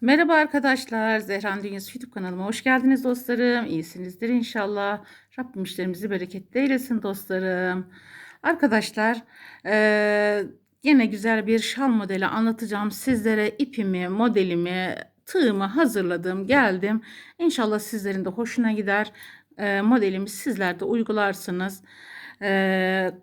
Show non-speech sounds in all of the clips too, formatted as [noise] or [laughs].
Merhaba arkadaşlar, Zehran Dünyası YouTube kanalıma hoş geldiniz dostlarım. İyisinizdir inşallah. Rabbim işlerimizi bereketli eylesin dostlarım. Arkadaşlar, eee, yine güzel bir şal modeli anlatacağım. Sizlere ipimi, modelimi, tığımı hazırladım, geldim. İnşallah sizlerin de hoşuna gider. Eee modelimi sizler de uygularsınız. Eee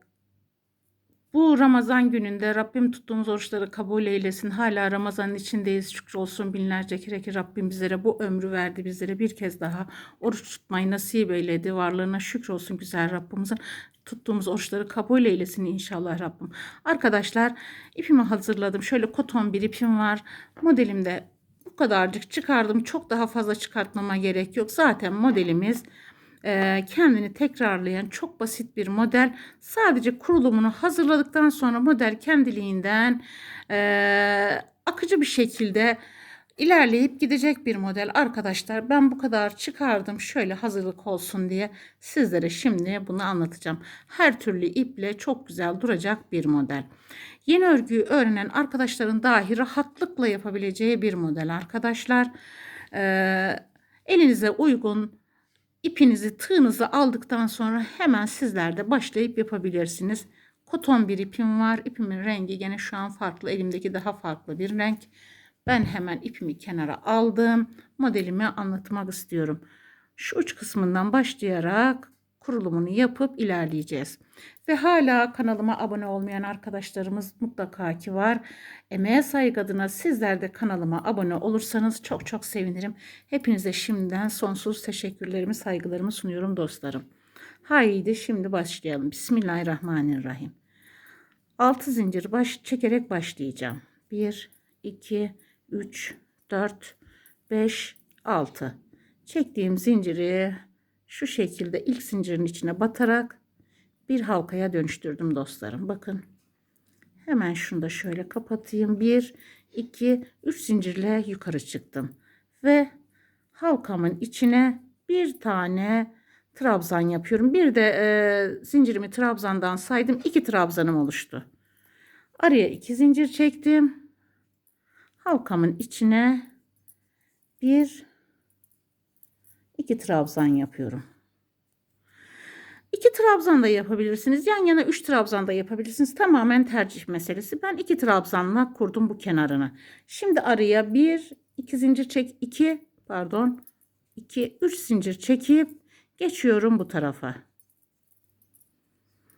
bu Ramazan gününde Rabbim tuttuğumuz oruçları kabul eylesin. Hala Ramazanın içindeyiz. Şükür olsun binlerce kere ki Rabbim bizlere bu ömrü verdi. Bizlere bir kez daha oruç tutmayı nasip eyledi. Varlığına şükür olsun güzel Rabbimizin. Tuttuğumuz oruçları kabul eylesin inşallah Rabbim. Arkadaşlar ipimi hazırladım. Şöyle koton bir ipim var. Modelimde bu kadarcık çıkardım. Çok daha fazla çıkartmama gerek yok. Zaten modelimiz e, kendini tekrarlayan çok basit bir model. Sadece kurulumunu hazırladıktan sonra model kendiliğinden e, akıcı bir şekilde ilerleyip gidecek bir model arkadaşlar. Ben bu kadar çıkardım şöyle hazırlık olsun diye sizlere şimdi bunu anlatacağım. Her türlü iple çok güzel duracak bir model. Yeni örgüyü öğrenen arkadaşların dahi rahatlıkla yapabileceği bir model arkadaşlar. Ee, elinize uygun İpinizi, tığınızı aldıktan sonra hemen sizler de başlayıp yapabilirsiniz. Koton bir ipim var. İpimin rengi gene şu an farklı. Elimdeki daha farklı bir renk. Ben hemen ipimi kenara aldım. Modelimi anlatmak istiyorum. Şu uç kısmından başlayarak kurulumunu yapıp ilerleyeceğiz. Ve hala kanalıma abone olmayan arkadaşlarımız mutlaka ki var. Emeğe saygı adına sizler de kanalıma abone olursanız çok çok sevinirim. Hepinize şimdiden sonsuz teşekkürlerimi, saygılarımı sunuyorum dostlarım. Haydi şimdi başlayalım. Bismillahirrahmanirrahim. 6 zincir baş çekerek başlayacağım. 1 2 3 4 5 6. Çektiğim zinciri şu şekilde ilk zincirin içine batarak bir halkaya dönüştürdüm dostlarım. Bakın. Hemen şunu da şöyle kapatayım. 1, 2, 3 zincirle yukarı çıktım. Ve halkamın içine bir tane trabzan yapıyorum. Bir de e, zincirimi trabzandan saydım. 2 trabzanım oluştu. Araya 2 zincir çektim. Halkamın içine bir iki trabzan yapıyorum. İki trabzan da yapabilirsiniz. Yan yana üç trabzan da yapabilirsiniz. Tamamen tercih meselesi. Ben iki trabzanla kurdum bu kenarını. Şimdi araya bir, iki zincir çek, iki, pardon, iki, üç zincir çekip geçiyorum bu tarafa.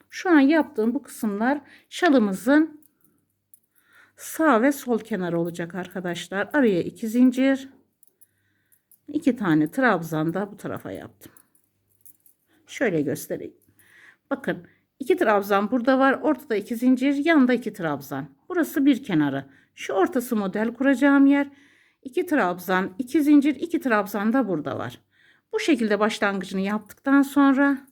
Şu an yaptığım bu kısımlar şalımızın sağ ve sol kenarı olacak arkadaşlar. Araya iki zincir, iki tane trabzan da bu tarafa yaptım. Şöyle göstereyim. Bakın iki trabzan burada var. Ortada iki zincir. Yanında iki trabzan. Burası bir kenarı. Şu ortası model kuracağım yer. İki trabzan, iki zincir, iki trabzan da burada var. Bu şekilde başlangıcını yaptıktan sonra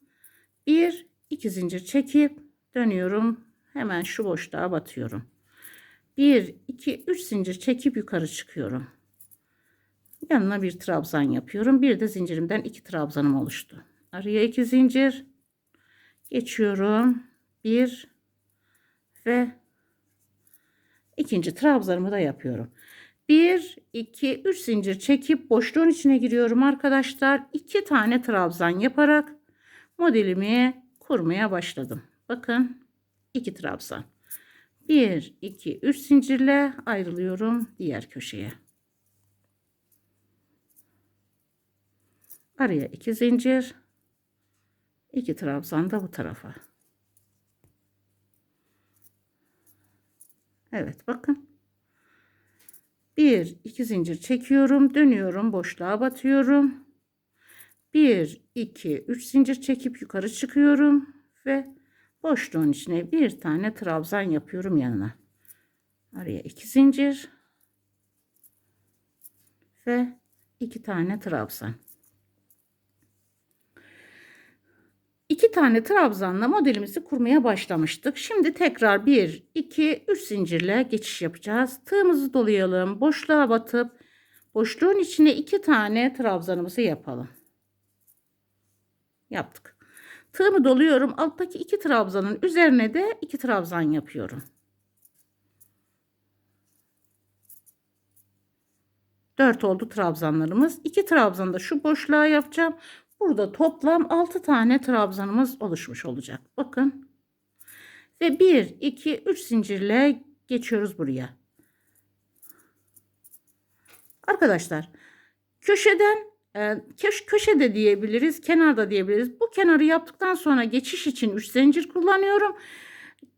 bir, iki zincir çekip dönüyorum. Hemen şu boşluğa batıyorum. Bir, iki, üç zincir çekip yukarı çıkıyorum. Yanına bir trabzan yapıyorum. Bir de zincirimden iki trabzanım oluştu. Araya iki zincir geçiyorum. Bir ve ikinci trabzanımı da yapıyorum. Bir, iki, üç zincir çekip boşluğun içine giriyorum arkadaşlar. İki tane trabzan yaparak modelimi kurmaya başladım. Bakın iki trabzan. Bir, iki, üç zincirle ayrılıyorum diğer köşeye. Araya iki zincir. iki trabzan da bu tarafa. Evet bakın. Bir, iki zincir çekiyorum. Dönüyorum. Boşluğa batıyorum. Bir, iki, üç zincir çekip yukarı çıkıyorum. Ve boşluğun içine bir tane trabzan yapıyorum yanına. Araya iki zincir. Ve iki tane trabzan. İki tane trabzanla modelimizi kurmaya başlamıştık. Şimdi tekrar 1, 2, 3 zincirle geçiş yapacağız. Tığımızı dolayalım. Boşluğa batıp boşluğun içine iki tane trabzanımızı yapalım. Yaptık. Tığımı doluyorum. Alttaki iki trabzanın üzerine de iki trabzan yapıyorum. 4 oldu trabzanlarımız. 2 trabzan da şu boşluğa yapacağım. Burada toplam 6 tane trabzanımız oluşmuş olacak. Bakın. Ve 1, 2, 3 zincirle geçiyoruz buraya. Arkadaşlar köşeden e, köş, köşede diyebiliriz, kenarda diyebiliriz. Bu kenarı yaptıktan sonra geçiş için 3 zincir kullanıyorum.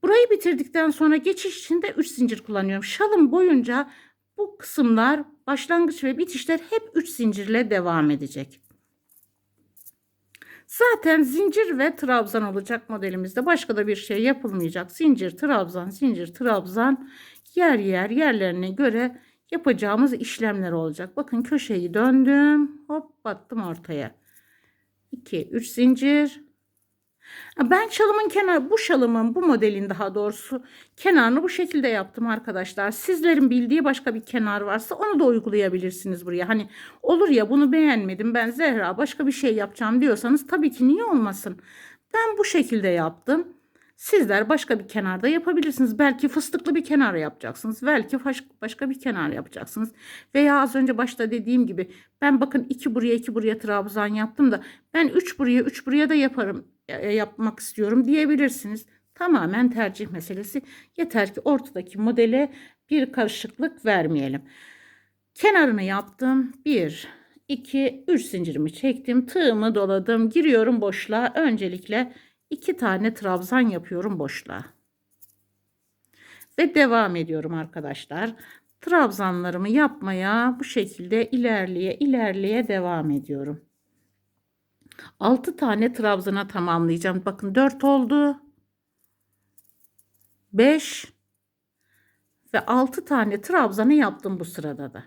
Burayı bitirdikten sonra geçiş için de 3 zincir kullanıyorum. Şalım boyunca bu kısımlar başlangıç ve bitişler hep 3 zincirle devam edecek. Zaten zincir ve trabzan olacak modelimizde. Başka da bir şey yapılmayacak. Zincir, trabzan, zincir, trabzan yer yer yerlerine göre yapacağımız işlemler olacak. Bakın köşeyi döndüm. Hop battım ortaya. 2 3 zincir. Ben şalımın kenar bu şalımın bu modelin daha doğrusu kenarını bu şekilde yaptım arkadaşlar. Sizlerin bildiği başka bir kenar varsa onu da uygulayabilirsiniz buraya. Hani olur ya bunu beğenmedim ben Zehra başka bir şey yapacağım diyorsanız tabii ki niye olmasın. Ben bu şekilde yaptım. Sizler başka bir kenarda yapabilirsiniz. Belki fıstıklı bir kenar yapacaksınız. Belki başka bir kenar yapacaksınız. Veya az önce başta dediğim gibi ben bakın iki buraya iki buraya trabzan yaptım da ben üç buraya üç buraya da yaparım yapmak istiyorum diyebilirsiniz. Tamamen tercih meselesi. Yeter ki ortadaki modele bir karışıklık vermeyelim. Kenarını yaptım. 1, 2, 3 zincirimi çektim. Tığımı doladım. Giriyorum boşluğa. Öncelikle 2 tane trabzan yapıyorum boşluğa. Ve devam ediyorum arkadaşlar. Trabzanlarımı yapmaya bu şekilde ilerleye ilerleye devam ediyorum. 6 tane trabzana tamamlayacağım. Bakın 4 oldu. 5 ve 6 tane trabzanı yaptım bu sırada da.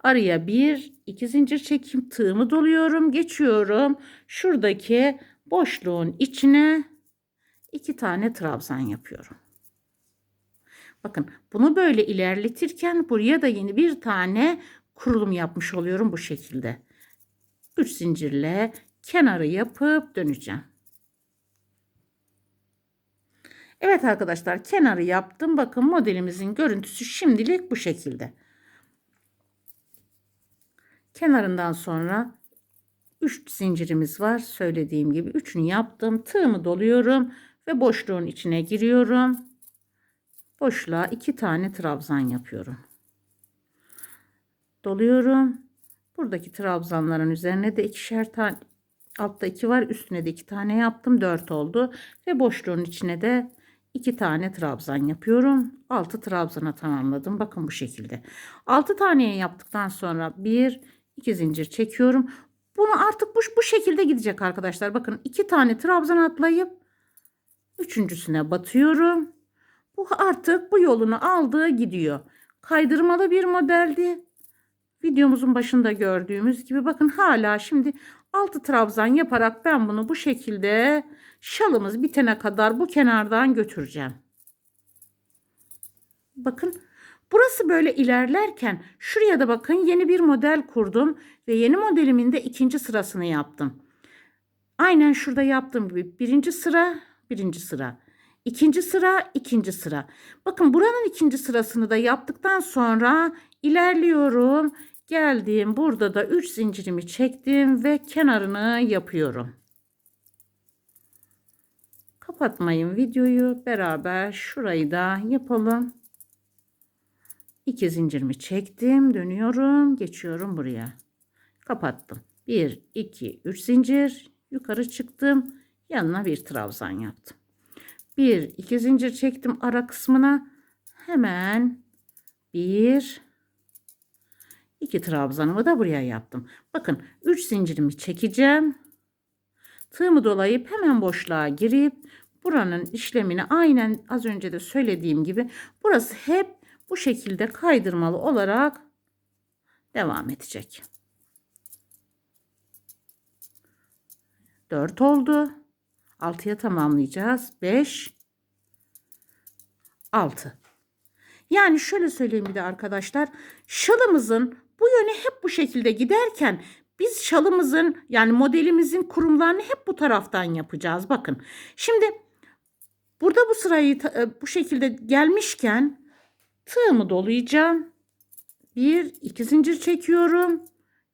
Araya bir, iki zincir çekeyim, tığımı doluyorum, geçiyorum. Şuradaki boşluğun içine iki tane trabzan yapıyorum. Bakın bunu böyle ilerletirken buraya da yeni bir tane kurulum yapmış oluyorum bu şekilde. 3 zincirle kenarı yapıp döneceğim. Evet arkadaşlar kenarı yaptım. Bakın modelimizin görüntüsü şimdilik bu şekilde. Kenarından sonra 3 zincirimiz var. Söylediğim gibi 3'ünü yaptım. Tığımı doluyorum ve boşluğun içine giriyorum. Boşluğa 2 tane trabzan yapıyorum. Doluyorum. Buradaki trabzanların üzerine de ikişer tane Altta 2 var. Üstüne de 2 tane yaptım. 4 oldu. Ve boşluğun içine de 2 tane trabzan yapıyorum. 6 trabzana tamamladım. Bakın bu şekilde. 6 taneye yaptıktan sonra 1 2 zincir çekiyorum. Bunu artık bu, bu şekilde gidecek arkadaşlar. Bakın 2 tane trabzan atlayıp üçüncüsüne batıyorum. Bu artık bu yolunu aldığı gidiyor. Kaydırmalı bir modeldi. Videomuzun başında gördüğümüz gibi bakın hala şimdi 6 trabzan yaparak ben bunu bu şekilde şalımız bitene kadar bu kenardan götüreceğim. Bakın burası böyle ilerlerken şuraya da bakın yeni bir model kurdum ve yeni modelimin de ikinci sırasını yaptım. Aynen şurada yaptığım gibi birinci sıra birinci sıra ikinci sıra ikinci sıra. Bakın buranın ikinci sırasını da yaptıktan sonra ilerliyorum Geldim burada da 3 zincirimi çektim ve kenarını yapıyorum. Kapatmayın videoyu beraber şurayı da yapalım. 2 zincirimi çektim dönüyorum geçiyorum buraya. Kapattım. 1 2 3 zincir yukarı çıktım yanına bir trabzan yaptım. 1 2 zincir çektim ara kısmına hemen 1 2 trabzanımı da buraya yaptım. Bakın 3 zincirimi çekeceğim. Tığımı dolayıp hemen boşluğa girip buranın işlemini aynen az önce de söylediğim gibi burası hep bu şekilde kaydırmalı olarak devam edecek. 4 oldu. 6'ya tamamlayacağız. 5 6 yani şöyle söyleyeyim bir de arkadaşlar. Şalımızın bu yöne hep bu şekilde giderken biz şalımızın yani modelimizin kurumlarını hep bu taraftan yapacağız. Bakın şimdi burada bu sırayı e, bu şekilde gelmişken tığımı dolayacağım. Bir, iki zincir çekiyorum.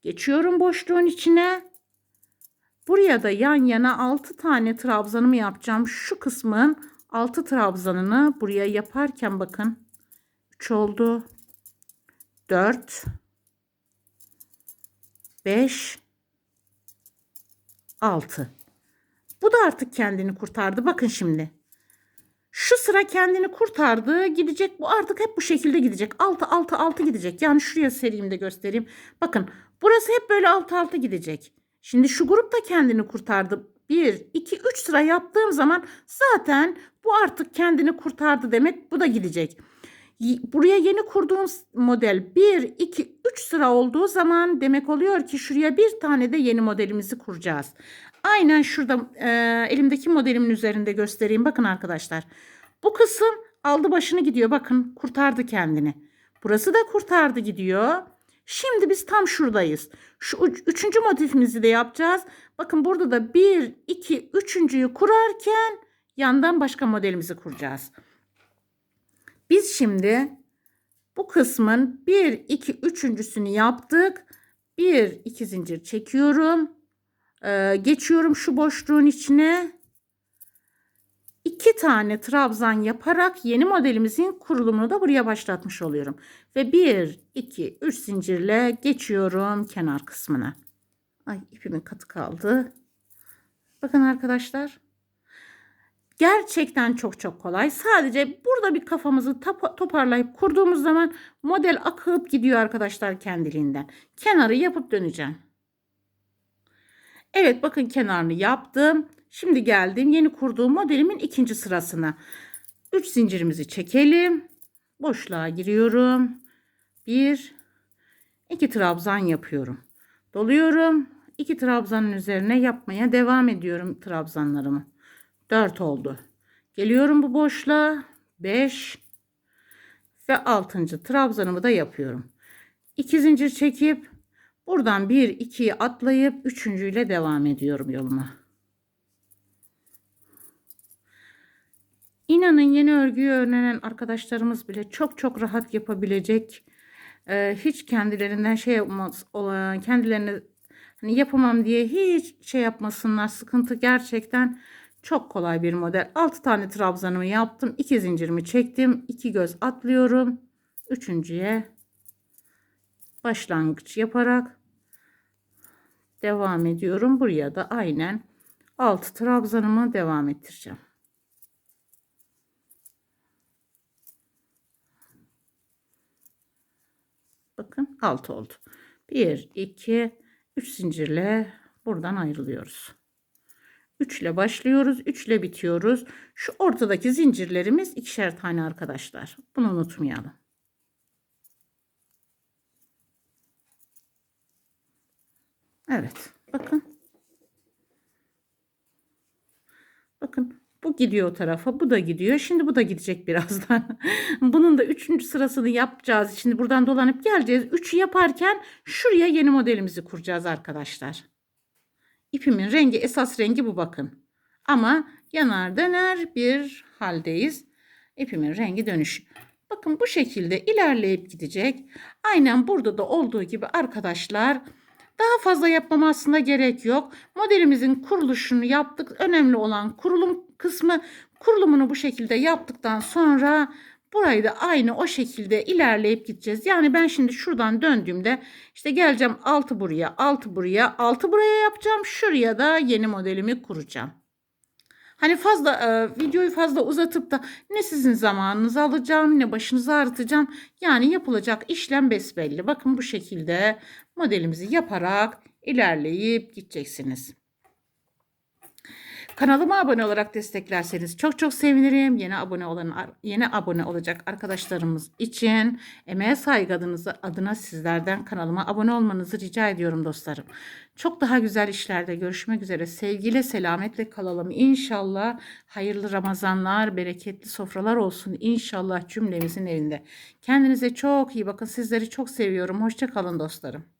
Geçiyorum boşluğun içine. Buraya da yan yana 6 tane trabzanımı yapacağım. Şu kısmın 6 trabzanını buraya yaparken bakın. 3 oldu. 4 5 6 Bu da artık kendini kurtardı. Bakın şimdi. Şu sıra kendini kurtardı. Gidecek. Bu artık hep bu şekilde gidecek. 6 6 6 gidecek. Yani şuraya sereyim de göstereyim. Bakın burası hep böyle 6 6 gidecek. Şimdi şu grup da kendini kurtardı. 1 2 3 sıra yaptığım zaman zaten bu artık kendini kurtardı demek. Bu da gidecek. Buraya yeni kurduğum model 1 2 3 sıra olduğu zaman demek oluyor ki şuraya bir tane de yeni modelimizi kuracağız. Aynen şurada e, elimdeki modelimin üzerinde göstereyim. Bakın arkadaşlar. Bu kısım aldı başını gidiyor. Bakın kurtardı kendini. Burası da kurtardı gidiyor. Şimdi biz tam şuradayız. Şu üç- üçüncü motifimizi de yapacağız. Bakın burada da bir, iki, üçüncüyü kurarken yandan başka modelimizi kuracağız. Biz şimdi bu kısmın bir, iki, üçüncüsünü yaptık. Bir, iki zincir çekiyorum. Ee, geçiyorum şu boşluğun içine. İki tane trabzan yaparak yeni modelimizin kurulumunu da buraya başlatmış oluyorum. Ve bir, iki, üç zincirle geçiyorum kenar kısmına. Ay ipimin katı kaldı. Bakın arkadaşlar. Gerçekten çok çok kolay. Sadece burada bir kafamızı toparlayıp kurduğumuz zaman model akıp gidiyor arkadaşlar kendiliğinden. Kenarı yapıp döneceğim. Evet bakın kenarını yaptım. Şimdi geldim yeni kurduğum modelimin ikinci sırasına. 3 zincirimizi çekelim. Boşluğa giriyorum. 1 2 trabzan yapıyorum. Doluyorum. 2 trabzanın üzerine yapmaya devam ediyorum trabzanlarımı. 4 oldu. Geliyorum bu boşluğa. 5 ve 6. trabzanımı da yapıyorum. 2 zincir çekip buradan 1 2'yi atlayıp üçüncüyle devam ediyorum yoluma. İnanın yeni örgüyü öğrenen arkadaşlarımız bile çok çok rahat yapabilecek. Ee, hiç kendilerinden şey yapmaz, kendilerine hani yapamam diye hiç şey yapmasınlar. Sıkıntı gerçekten çok kolay bir model. 6 tane trabzanımı yaptım. 2 zincirimi çektim. 2 göz atlıyorum. Üçüncüye başlangıç yaparak devam ediyorum. Buraya da aynen 6 trabzanımı devam ettireceğim. Bakın 6 oldu. 1, 2, 3 zincirle buradan ayrılıyoruz. 3 ile başlıyoruz. 3 ile bitiyoruz. Şu ortadaki zincirlerimiz ikişer tane arkadaşlar. Bunu unutmayalım. Evet. Bakın. Bakın bu gidiyor o tarafa, bu da gidiyor. Şimdi bu da gidecek birazdan. [laughs] Bunun da üçüncü sırasını yapacağız. Şimdi buradan dolanıp geleceğiz. Üçü yaparken şuraya yeni modelimizi kuracağız arkadaşlar. İpimin rengi, esas rengi bu bakın. Ama yanar döner bir haldeyiz. İpimin rengi dönüş. Bakın bu şekilde ilerleyip gidecek. Aynen burada da olduğu gibi arkadaşlar daha fazla yapmama aslında gerek yok. Modelimizin kuruluşunu yaptık. Önemli olan kurulum kısmı. Kurulumunu bu şekilde yaptıktan sonra burayı da aynı o şekilde ilerleyip gideceğiz. Yani ben şimdi şuradan döndüğümde işte geleceğim 6 buraya, 6 buraya, 6 buraya yapacağım. Şuraya da yeni modelimi kuracağım. Hani fazla e, videoyu fazla uzatıp da ne sizin zamanınızı alacağım ne başınızı ağrıtacağım. Yani yapılacak işlem besbelli. Bakın bu şekilde modelimizi yaparak ilerleyip gideceksiniz. Kanalıma abone olarak desteklerseniz çok çok sevinirim. Yeni abone olan yeni abone olacak arkadaşlarımız için emeğe saygı adınıza, adına sizlerden kanalıma abone olmanızı rica ediyorum dostlarım. Çok daha güzel işlerde görüşmek üzere. Sevgiyle selametle kalalım. İnşallah hayırlı Ramazanlar, bereketli sofralar olsun. İnşallah cümlemizin evinde. Kendinize çok iyi bakın. Sizleri çok seviyorum. Hoşça kalın dostlarım.